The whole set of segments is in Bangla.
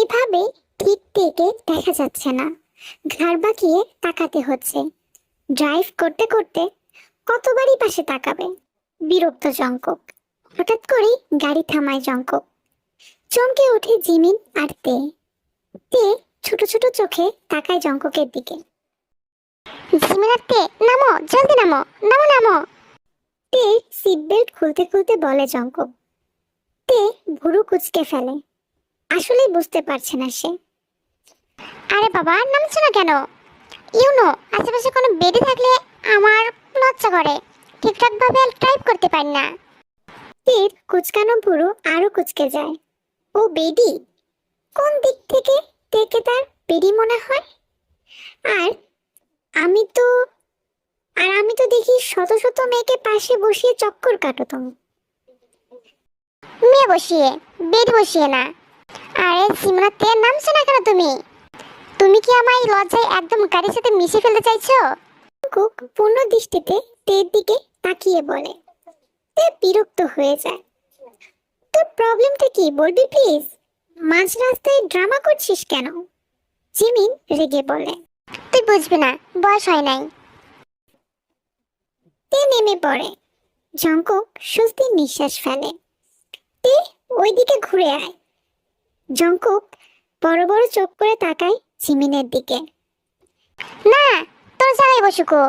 এভাবে ঠিক থেকে দেখা যাচ্ছে না। ঘাড় বাঁকিয়ে তাকাতে হচ্ছে। ড্রাইভ করতে করতে কতবারই পাশে তাকাবে? বিরক্ত জঙ্কক। হঠাৎ করেই গাড়ি থামায় জঙ্কক। চমকে ওঠে জিমিন আর তে। তে ছোট ছোট চোখে তাকায় জঙ্ককের দিকে। জিমিন আর তে, নামো, জলদি নামো নামো নামো। তে সিট বেল্ট খুলতে খুলতে বলে জঙ্কক। তে ভুরু কুচকে ফেলে। আসলে বুঝতে পারছে না সে। আরে বাবা, নামছো না কেন? ইউনো, আশেপাশে কোনো বেডে থাকলে আমার লজ্জা করে। ঠিকঠাক ভাবে ড্রাইভ করতে পারি না। তীর কুচকানো ভুরু আরও কুচকে যায়। ও বেডি, কোন দিক থেকে থেকে তার বেডি মনে হয়? আর আমি তো, আর আমি তো দেখি শত শত মেয়েকে পাশে বসিয়ে চক্কর কাটো তুমি। মেয়ে বসিয়ে, বেড বসিয়ে না। আরে সিমরা তে নামছো না কেন তুমি? তুমি কি আমায় লজ্জায় একদম গাড়ির সাথে মিশে ফেলতে চাইছো? কুক পূর্ণ দৃষ্টিতে তের দিকে তাকিয়ে বলে তে বিরক্ত হয়ে যায়। তোর প্রবলেমটা কি বলবি প্লিজ? মাঝ রাস্তায় ড্রামা করছিস কেন? জিমিন রেগে বলে তুই বুঝবি না বয়স হয় নাই। তে নেমে পড়ে। জঙ্কক স্বস্তির নিঃশ্বাস ফেলে। তে ওইদিকে ঘুরে আয়। জঙ্কক বড় বড় চোখ করে তাকায় জিমিনের দিকে। না, তোর জায়গায় বসুকো।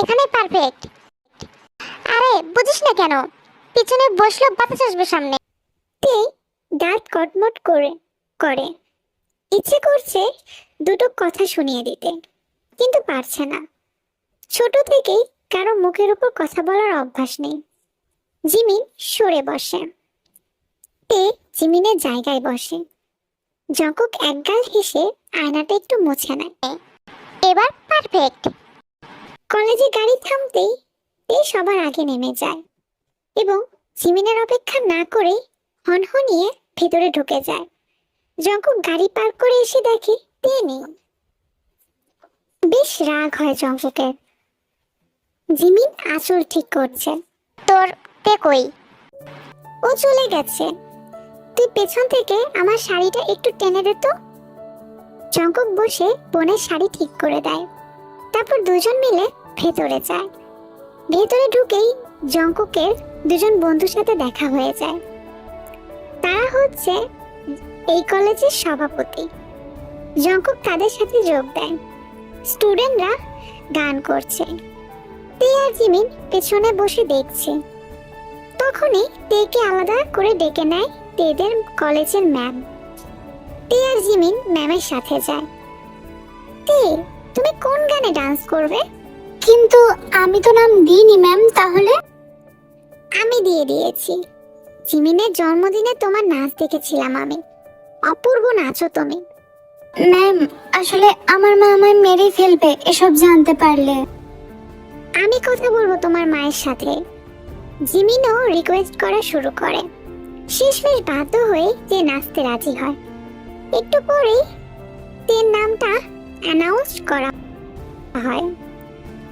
এখানে পারফেক্ট আরে, বুঝিস না কেন? পিছনে বসল বাতাস আসবে সামনে। তে দাঁত কটমট করে করে। ইচ্ছে করছে দুটো কথা শুনিয়ে দিতে, কিন্তু পারছে না। ছোট থেকেই কারও মুখের উপর কথা বলার অভ্যাস নেই। জিমিন সরে বসে। তে জিমিনের জায়গায় বসে। জকক একগাল হেসে আয়নাটা একটু মুছে নেয়। এবার পারফেক্ট কলেজে গাড়ি থামতেই তে সবার আগে নেমে যায় এবং জিমিনের অপেক্ষা না করে হনহনিয়ে ভেতরে ঢুকে যায়। জঙ্কক গাড়ি পার করে এসে দেখে তে নেই। বেশ রাগ হয় জঙ্ককের। জিমিন আঁচল ঠিক করছে। তোর তে কই? ও চলে গেছে। তুই পেছন থেকে আমার শাড়িটা একটু টেনে দে তো। জঙ্কক বসে বোনের শাড়ি ঠিক করে দেয়। তারপর দুজন মিলে ভেতরে যায়। ভেতরে ঢুকেই জঙ্ককের দুজন বন্ধুর সাথে দেখা হয়ে যায়। তারা হচ্ছে এই কলেজের সভাপতি। জঙ্কক তাদের সাথে যোগ দেয়। স্টুডেন্টরা গান করছে। তে আর জিমিন পেছনে বসে দেখছে। তখনই তেকে আলাদা করে ডেকে নেয় তেদের কলেজের ম্যাম। তে আর জিমিন ম্যামের সাথে যায়। তে তুমি কোন গানে ডান্স করবে? কিন্তু আমি তো নাম দিইনি ম্যাম তাহলে? আমি দিয়ে দিয়েছি। জিমিনের জন্মদিনে তোমার নাচ দেখেছিলাম আমি। অপূর্ব নাচো তুমি। ম্যাম আসলে আমার মা আমায় মেরে ফেলবে এসব জানতে পারলে। আমি কথা বলব তোমার মায়ের সাথে। জিমিনও রিকোয়েস্ট করা শুরু করে। শেষমেশ বাধ্য হয়ে যে নাচতে রাজি হয়। একটু পরেই তের নামটা অ্যানাউন্স করা হয়।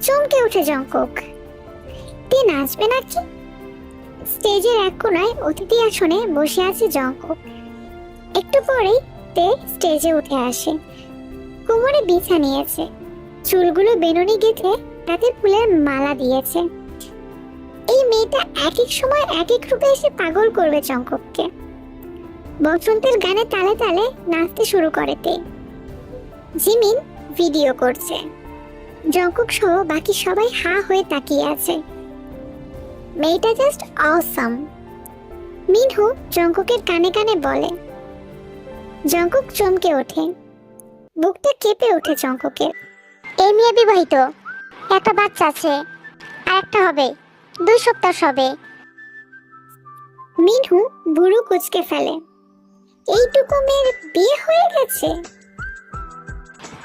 চমকে ওঠে জঙ্কক তে নাচবে নাকি? স্টেজের এক কোনায় অতিথি আসনে বসে আছে জঙ্কক একটু পরেই তে স্টেজে উঠে আসে। কোমরে বিছা নিয়েছে। চুলগুলো বেনুনি গেঁথে তাতে ফুলের মালা দিয়েছে। মেয়েটা এক এক সময় এক এক রূপে এসে পাগল করবে চঙ্কককে বসন্তের গানে তালে তালে নাচতে শুরু করে তে। জিমিন ভিডিও করছে। জঙ্কক সহ বাকি সবাই হা হয়ে তাকিয়ে আছে। মেয়েটা জাস্ট অসাম মিনহু জঙ্ককের কানে কানে বলে। জঙ্কক চমকে ওঠে। বুকটা কেঁপে ওঠে জঙ্ককের এই মেয়ে বিবাহিত। একটা বাচ্চা আছে। আর একটা হবে। দুই সপ্তাহ সবে। মিনহু বুড়ো কুচকে ফেলে। এইটুকু মেয়ের বিয়ে হয়ে গেছে?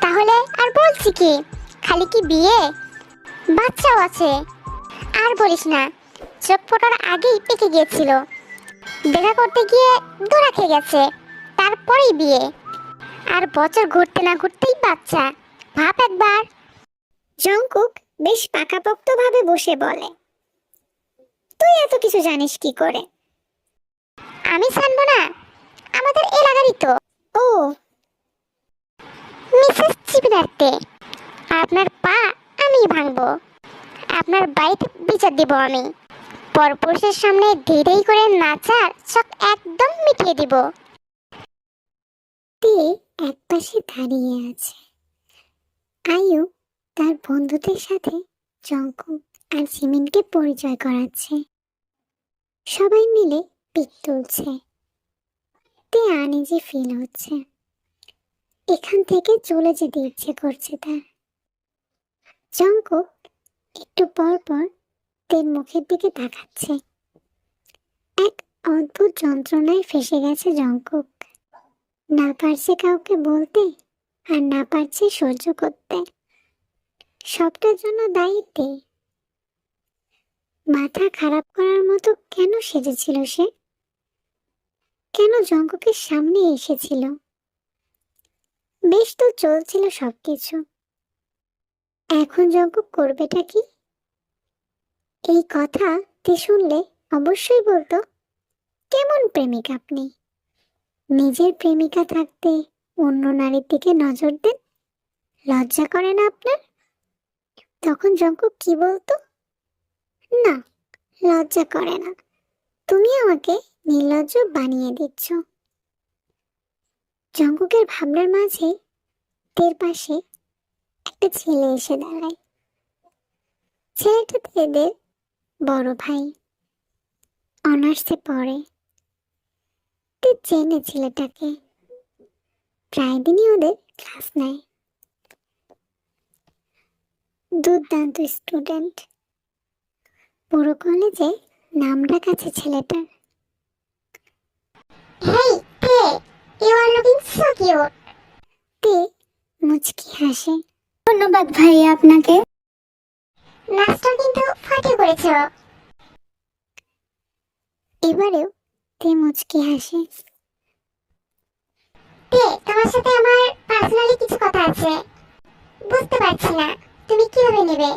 তাহলে আর বলছি কি, খালি কি বিয়ে? বাচ্চাও আছে। আর বলিস না, চোখ ফোটার আগেই পেকে গিয়েছিল। দেখা করতে গিয়ে দোরা খেয়ে গেছে, তারপরেই বিয়ে। আর বছর ঘুরতে না ঘুরতেই বাচ্চা, ভাব একবার। জঙ্কুক বেশ পাকাপোক্তভাবে বসে বলে। তুই এত কিছু জানিস কি করে? আমি জানব না। আমাদের এলাকারই তো। ও। মিসেস চিপিদারতে আপনার পা আমি ভাঙবো। আপনার বাড়িতে বিচার দিব আমি। পরপুরুষের সামনে ধীরে করে নাচার চক একদম মিটিয়ে দিব। তে একপাশে দাঁড়িয়ে আছে। আয়ু তার বন্ধুদের সাথে জঙ্কুক আর জিমিনকে পরিচয় করাচ্ছে। সবাই মিলে পিক তুলছে। তে আনিজি ফিল হচ্ছে। এখান থেকে চলে যেতে ইচ্ছে করছে তার। জঙ্কুক একটু পর পর তের মুখের দিকে তাকাচ্ছে। এক অদ্ভুত যন্ত্রণায় ফেসে গেছে জঙ্কুক। না পারছে কাউকে বলতে আর না পারছে সহ্য করতে। সবটার জন্য দায়িত্বে মাথা খারাপ করার মতো কেন সেজেছিল সে? কেন জঙ্কুকের সামনে এসেছিল? বেশ তো চলছিল সবকিছু। এখন জঙ্কুক করবেটা কি? এই কথা তে শুনলে অবশ্যই বলতো, কেমন প্রেমিক আপনি? নিজের প্রেমিকা থাকতে অন্য নারীর দিকে নজর দেন? লজ্জা করে না আপনার? তখন জঙ্কুক কি বলতো? না, লজ্জা করে না। তুমি আমাকে নির্লজ্জ বানিয়ে দিচ্ছ। জঙ্কুকের ভাবনার মাঝে তের পাশে একটা ছেলে এসে দাঁড়ায়। ছেলেটা তেদের বড় ভাই অনার্সে পড়ে। তে চেনে ছেলেটাকে। প্রায় দিনই ওদের ক্লাস নেয়। দুর্দান্ত স্টুডেন্ট। পুরো কলেজে নাম ডাক আছে ছেলেটার। হেই তে you are looking so cute তে মুচকি হাসে। ধন্যবাদ ভাইয়া আপনাকে। নাচটা কিন্তু ফাটে করেছ এবারেও তে মুচকি হাসে। তে তোমার সাথে আমার পার্সোনালি কিছু কথা আছে। বুঝতে পারছি না তুমি কীভাবে নেবে?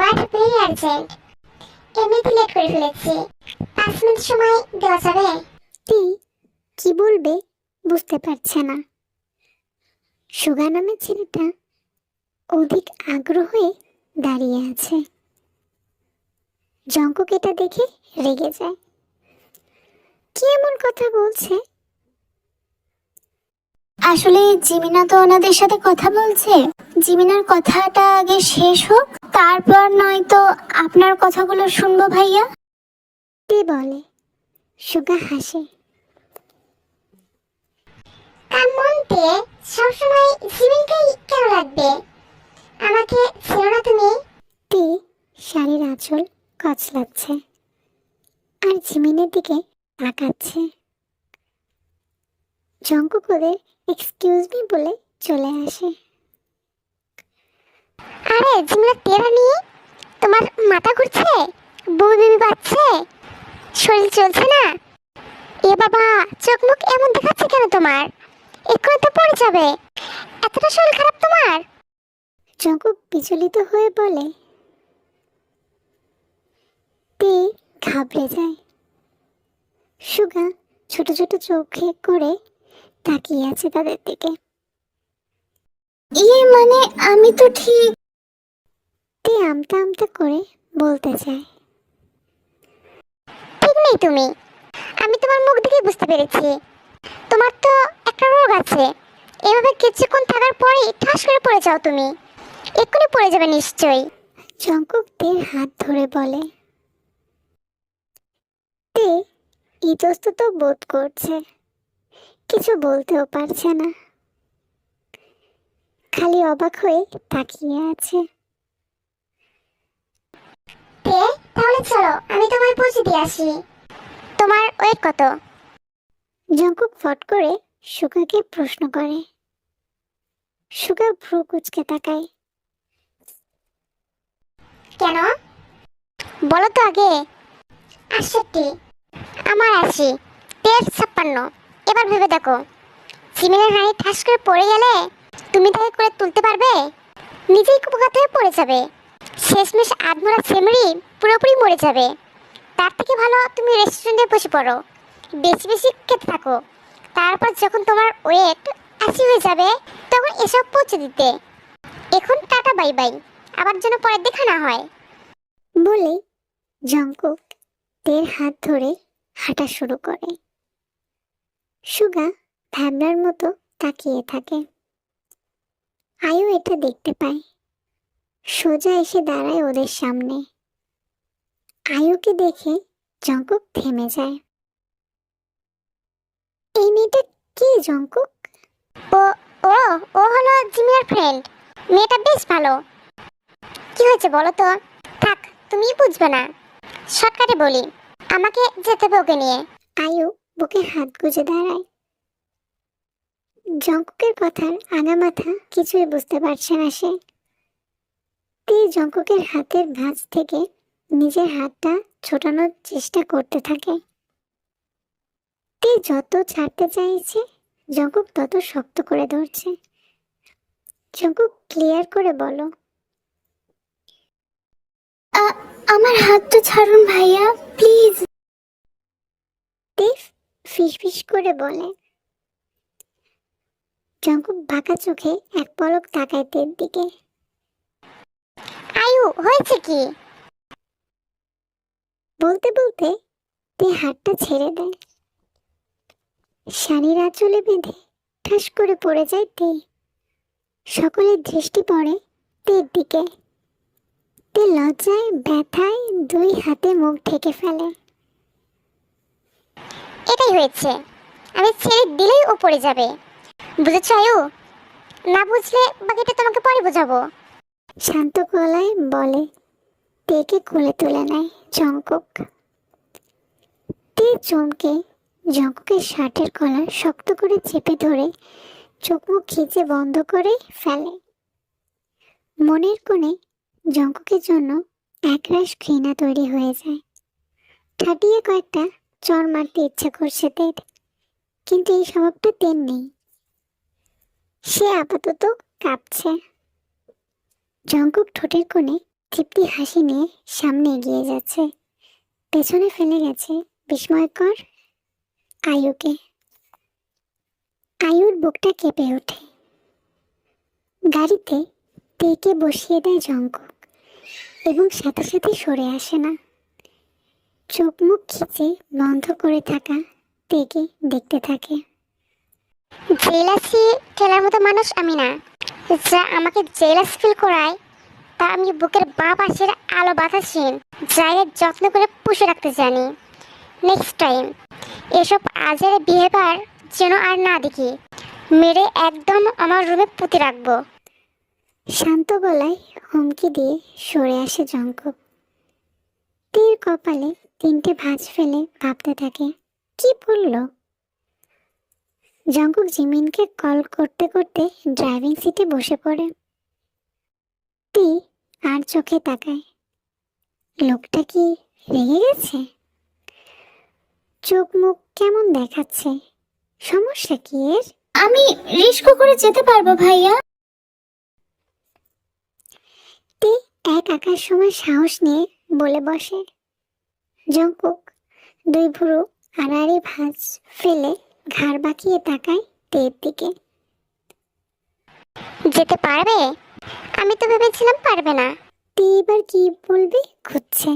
বাট ভেরি আর্জেন্ট এমনিতে লেট করে ফেলেছি? পাঁচ মিনিট সময় দেওয়া যাবে। তে কি বলবে? বুঝতে পারছে না। সুগা নামের ছেলেটা অধিক আগ্রহ দাঁড়িয়ে আছে। জঙ্কুক এটা দেখে রেগে যায়। কি এমন কথা বলছে? আসলে জিমিনা তো ওনাদের সাথে কথা বলছে। জিমিনার কথাটা আগে শেষ হোক তারপর নয়তো আপনার কথাগুলো শুনব ভাইয়া। তে বলে? সুগা হাসে। তার মনতে সবসময় জিমিনকেই কেন লাগবে আমাকে ছিল না তুমি? তে শাড়ির আঁচল কচলাচ্ছে আর জিমিনের দিকে তাকাচ্ছে। জঙ্কুক ওদের এক্সকিউজ মি বলে চলে আসে। আরে জিমিনা তেরা নিয়ে তোমার মাথা ঘুরছে? বেবি পাচ্ছে শরীর চলছে না? এ বাবা, চোখ মুখ এমন দেখাচ্ছে কেন তোমার? এক্ষুনি তো পড়ে যাবে। এতটা শরীর খারাপ তোমার? জঙ্কুক বিচলিত হয়ে বলে, তে ঘাবড়ে যায়। সুগা ছোট ছোট চোখে করে তাকিয়ে আছে তাদের দিকে। ইয়ে মানে আমি তো ঠিক তে আমতা আমতা করে বলতে চায়? ঠিক নেই তুমি। আমি তোমার মুখ দেখে বুঝতে পেরেছি। তোমার তো একটা রোগ আছে। এভাবে কিছুক্ষণ থাকার পরেই ঠাস করে পড়ে যাও তুমি। এক্ষুনি পড়ে যাবে নিশ্চয়ই। জঙ্কুক তের হাত ধরে বলে, তে ইতস্তত বোধ করছে। কিছু বলতেও পারছে না। খালি অবাক হয়ে তাকিয়ে আছে তে তাহলে চলো আমি তোমায় পৌঁছে দিয়ে আসি। তোমার ওয়েট কত? জঙ্কুক ফট করে সুগাকে প্রশ্ন করে। সুগা ভ্রু কুচকে তাকায়। কেন? বলো তো আগে। আটষট্টি আমার আশি। তের ছাপ্পান্ন। এবার ভেবে দেখো। সিমেন্টের হাঁড়ি ঠাস করে পড়ে গেলে তুমি তাকে করে তুলতে পারবে? নিজেই কুপকাত হয়ে পড়ে যাবে। শেষমেশ আধমরা সেমরি পুরোপুরি মরে যাবে। তার থেকে ভালো তুমি রেস্টুরেন্টে বসে পড়ো। বেশি বেশি খেতে থাকো। তারপর যখন তোমার ওয়েট আশি হয়ে যাবে, তখন এসব পৌঁছে দিতে। এখন টাটা বাই বাই আবার যেন পরে দেখা না হয়। বলে জঙ্কুক তের হাত ধরে হাঁটা শুরু করে। সুগা ভ্যাবলার মতো তাকিয়ে থাকে। আয়ু এটা দেখতে পায়। সোজা এসে দাঁড়ায় ওদের সামনে। আয়ুকে দেখে জঙ্কুক থেমে যায়। এই মেয়েটা কে জঙ্কুক? ও ও ও হলো জিমিনার ফ্রেন্ড মেয়েটা বেশ ভালো। কি হয়েছে বলো তো? থাক তুমি বুঝবে না। শর্টকাটে বলি, আমাকে যেতে হবে ওকে নিয়ে। আয়ু বুকে হাত গুজে দাঁড়ায়। জঙ্কুকের কথার আগা মাথা কিছুই বুঝতে পারছে না সে। তে জঙ্কুকের হাতের ভাঁজ থেকে নিজের হাতটা ছোটানোর চেষ্টা করতে থাকে। তে যত ছাড়তে চাইছে জঙ্কুক তত শক্ত করে ধরছে। জঙ্কুক ক্লিয়ার করে বলো। আমার হাতটা ছাড়ুন ভাইয়া প্লিজ। তে ফিসফিস করে বলে। জঙ্কুক বাঁকা চোখে এক পলক তাকায় তের দিকে। হয়েছে কি? বলতে বলতে তে হাতটা ছেড়ে দেয়। শাড়ির আঁচলে বেঁধে ঠাস করে পড়ে যায় তে। সকলের দৃষ্টি পড়ে তের দিকে। তে লজ্জায়, ব্যথায় দুই হাতে মুখ ঢেকে ফেলে। এটাই হয়েছে। আমি ছেড়ে দিলেই ও পড়ে যাবে। বুঝেছ আয়ু? না বুঝলে বাকিটা তোমাকে পরে বোঝাবো। শান্ত গলায় বলে তেকে কোলে তুলে নেয় জঙ্কুক। তে চমকে জঙ্কুকের শার্টের কলার শক্ত করে চেপে ধরে চোখ মুখ খিচে বন্ধ করে ফেলে। মনের কোণে জঙ্কুকের জন্য একরাশ ঘৃণা তৈরি হয়ে যায়। ঠাটিয়ে কয়েকটা চর মারতে ইচ্ছা করছে তের, কিন্তু এই স্বভাবটা তের নেই। সে আপাতত কাঁপছে। জঙ্কুক ঠোঁটের কোণে তৃপ্তি হাসি নিয়ে সামনে এগিয়ে যাচ্ছে। পেছনে ফেলে গেছে বিস্ময়কর আয়ুকে। আয়ুর বুকটা কেঁপে ওঠে। গাড়িতে তেকে বসিয়ে দেয় জঙ্কুক এবং সাথে সাথে সরে আসে না। চোখ মুখ খিচে বন্ধ করে থাকা তেকে দেখতে থাকে। জেলাসি ঠেলার মতো মানুষ আমি না। যা আমাকে জেলাস ফিল করায়, তা আমি বুকের বাঁ পাশের আলো বাতাসহীন জায়গায় যত্ন করে পুষে রাখতে জানি। নেক্সট টাইম এসব আজের বিহেভার যেন আর না দেখি, মেরে একদম আমার রুমে পুঁতে রাখব। শান্ত গলায় হুমকি দিয়ে সরে আসে জঙ্কুক তীর কপালে তিনটে ভাঁজ ফেলে ভাবতে থাকে, কি বলল? জঙ্কুক জিমিনকে কল করতে করতে ড্রাইভিং সিটে বসে পড়ে। তি আর চোখে তাকায়। লোকটা কি রেগে গেছে? চোখ মুখ কেমন দেখাচ্ছে? সমস্যা কি এর? আমি রিস্ক করে যেতে পারব ভাইয়া। তে এক আঁকার সময় সাহস নিয়ে বলে বসে। জঙ্কুক দুই ভুরু আড়াআড়ি ভাঁজ ফেলে ঘাড় বাঁকিয়ে তাকায় তের দিকে। যেতে পারবে? আমি তো ভেবেছিলাম পারবে না। তে এবার কি বলবে? খুঁজছে।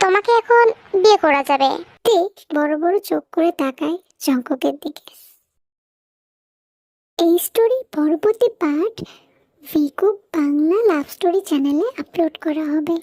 তোমাকে এখন বিয়ে করা যাবে। তে বড় বড় চোখ করে তাকায় জঙ্কুকের দিকে। এই স্টোরি পরবর্তী পার্ট ভিকুক বাংলা লাভ স্টোরি চ্যানেলে আপলোড করা হবে।